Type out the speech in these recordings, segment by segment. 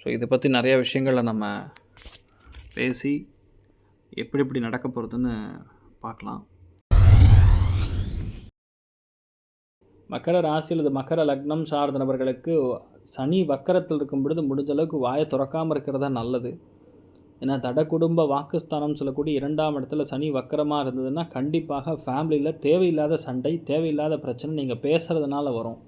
So இதை பற்றி நிறைய விஷயங்களை நம்ம பேசி எப்படி எப்படி நடக்க போகிறதுன்னு பார்க்கலாம். மக்கர ராசி அல்லது மக்கர லக்னம் சார்ந்த நபர்களுக்கு சனி வக்கரத்தில் இருக்கும் பொழுது முடிஞ்ச அளவுக்கு வாயை திறக்காமல் இருக்கிறதா நல்லது. ஏன்னா தட குடும்ப வாக்குஸ்தானம் சொல்லக்கூடிய இரண்டாம் இடத்துல சனி வக்கரமாக இருந்ததுன்னா கண்டிப்பாக ஃபேமிலியில் தேவையில்லாத சண்டை தேவையில்லாத பிரச்சனை நீங்கள் பேசுகிறதுனால வரும்.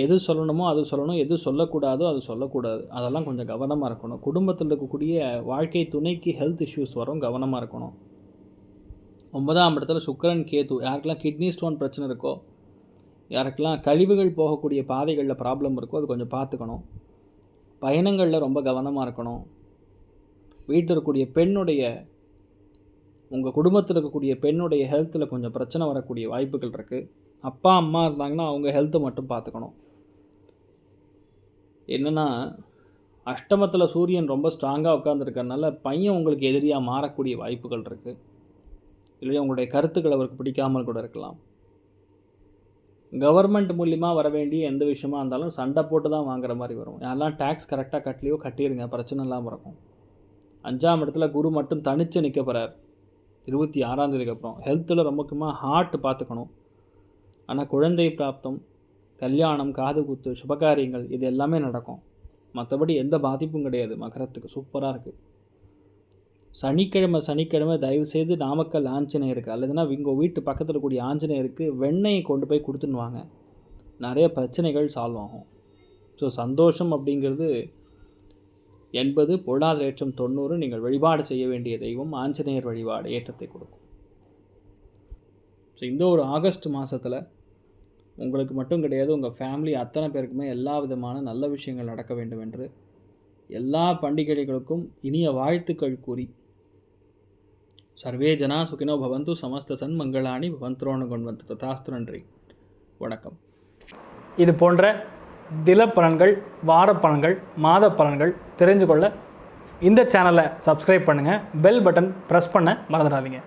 எது சொல்லணுமோ அது சொல்லணும் எது சொல்லக்கூடாதோ அது சொல்லக்கூடாது. அதெல்லாம் கொஞ்சம் கவனமாக இருக்கணும். குடும்பத்தில் இருக்கக்கூடிய வாழ்க்கை துணைக்கு ஹெல்த் இஷ்யூஸ் வரும் கவனமாக இருக்கணும். ஒன்பதாம் இடத்துல சுக்கரன் கேது. யாருக்கெல்லாம் கிட்னி ஸ்டோன் பிரச்சனை இருக்கோ யாருக்கெல்லாம் கழிவுகள் போகக்கூடிய பாதைகளில் ப்ராப்ளம் இருக்கோ அது கொஞ்சம் பார்த்துக்கணும். பயணங்களில் ரொம்ப கவனமாக இருக்கணும். வீட்டில் இருக்கக்கூடிய பெண்ணுடைய உங்கள் குடும்பத்தில் இருக்கக்கூடிய பெண்ணுடைய ஹெல்த்தில் கொஞ்சம் பிரச்சனை வரக்கூடிய வாய்ப்புகள் இருக்குது அப்பா அம்மா இருந்தாங்கன்னா அவங்க ஹெல்த்தை மட்டும் பார்த்துக்கணும். என்னென்னா அஷ்டமத்தில் சூரியன் ரொம்ப ஸ்ட்ராங்காக உட்காந்துருக்கறனால பையன் உங்களுக்கு எதிரியாக மாறக்கூடிய வாய்ப்புகள் இருக்குது இல்லையா உங்களுடைய கருத்துக்கள் அவருக்கு பிடிக்காமல் கூட இருக்கலாம். கவர்மெண்ட் மூலிமா வர வேண்டிய எந்த விஷயமா இருந்தாலும் சண்டை போட்டு தான் வாங்குற மாதிரி வரும். யாரெல்லாம் டேக்ஸ் கரெக்டாக கட்டலையோ கட்டிடுங்க பிரச்சனை இல்லாமல் இருக்கும். அஞ்சாம் இடத்துல குரு மட்டும் தனித்து நிற்க போகிறார் இருபத்தி ஆறாம் தேதிக்கு அப்புறம். ஹெல்த்தில் ரொம்ப முக்கியமாக ஹார்ட் பார்த்துக்கணும். ஆனால் குழந்தை பிராப்தம் கல்யாணம் காது குத்து சுபகாரியங்கள் இது எல்லாமே நடக்கும். மற்றபடி எந்த பாதிப்பும் கிடையாது. மகரத்துக்கு சூப்பராக இருக்குது சனிக்கிழமை சனிக்கிழமை தயவுசெய்து நாமக்கல் ஆஞ்சநேயருக்கு அல்லதுன்னா உங்கள் வீட்டு பக்கத்தில் கூடிய ஆஞ்சநேயருக்கு வெண்ணெயை கொண்டு போய் கொடுத்துன்னு நிறைய பிரச்சனைகள் சால்வ் ஆகும். ஸோ சந்தோஷம் அப்படிங்கிறது எண்பது பொருளாதார ஏற்றம் தொண்ணூறு நீங்கள் வழிபாடு செய்ய வேண்டிய தெய்வம் ஆஞ்சநேயர் வழிபாடு ஏற்றத்தை கொடுக்கும். ஸோ இந்த ஒரு ஆகஸ்ட் மாதத்தில் உங்களுக்கு மட்டும் கிடையாது உங்கள் ஃபேமிலி அத்தனை பேருக்குமே எல்லா விதமான நல்ல விஷயங்கள் நடக்க வேண்டும் என்று எல்லா பண்டிகைகளுக்கும் இனிய வாழ்த்துக்கள் கூறி சர்வே ஜனா சுகினோ பவந்து சமஸ்த சன் மங்களாணி பவந்தரோணு கொண்டு ததாஸ்து நன்றி. வணக்கம். இது போன்ற தில பலன்கள் வார பலன்கள் மாத பலன்கள் தெரிஞ்சு கொள்ள இந்த சேனலை சப்ஸ்கிரைப் பண்ணுங்கள் பெல் பட்டன் ப்ரெஸ் பண்ண மறந்துடாதீங்க.